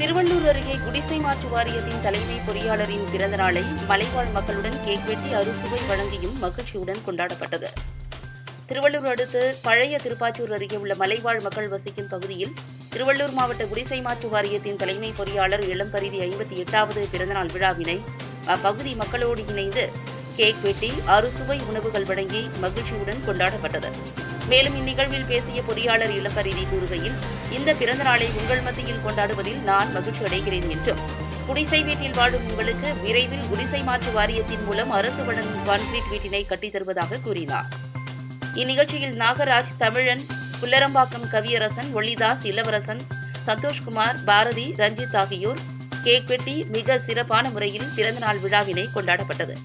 திருவள்ளூர் அருகே குடிசை மாற்று வாரியத்தின் தலைமை பொறியாளரின் பிறந்த நாளை மலைவாழ் மக்களுடன் கேக் வெட்டி அறுசுவை வழங்கியும் மகிழ்ச்சியுடன் கொண்டாடப்பட்டது. திருவள்ளூர் அடுத்து பழைய திருப்பாச்சூர் அருகே உள்ள மலைவாழ் மக்கள் வசிக்கும் பகுதியில் திருவள்ளூர் மாவட்ட குடிசை மாற்று வாரியத்தின் தலைமை பொறியாளர் இளம்பரிதி ஐம்பத்தி எட்டாவது பிறந்தநாள் விழாவினை அப்பகுதி மக்களோடு இணைந்து கேக் வெட்டி அறுசுவை உணவுகள் வழங்கி மகிழ்ச்சியுடன் கொண்டாடப்பட்டது. மேலும் இந்நிகழ்வில் பேசிய பொறியாளர் இளம்பரிதி கூறுகையில் இந்த பிறந்த நாளை உங்கள் மத்தியில் கொண்டாடுவதில் நான் மகிழ்ச்சி அடைகிறேன் என்றும் குடிசை வீட்டில் வாழும் உங்களுக்கு விரைவில் குடிசை மாற்று வாரியத்தின் மூலம் அரசு வழங்கும் கான்கிரீட் வீட்டினை கட்டித்தருவதாக கூறினார். இந்நிகழ்ச்சியில் நாகராஜ் தமிழன் புல்லரம்பாக்கம் கவியரசன் ஒளிதாஸ் இளவரசன் சந்தோஷ்குமார் பாரதி ரஞ்சித் ஆகியோர் கேக் வெட்டி மிக சிறப்பான முறையில் பிறந்தநாள் விழாவினை கொண்டாடப்பட்டது.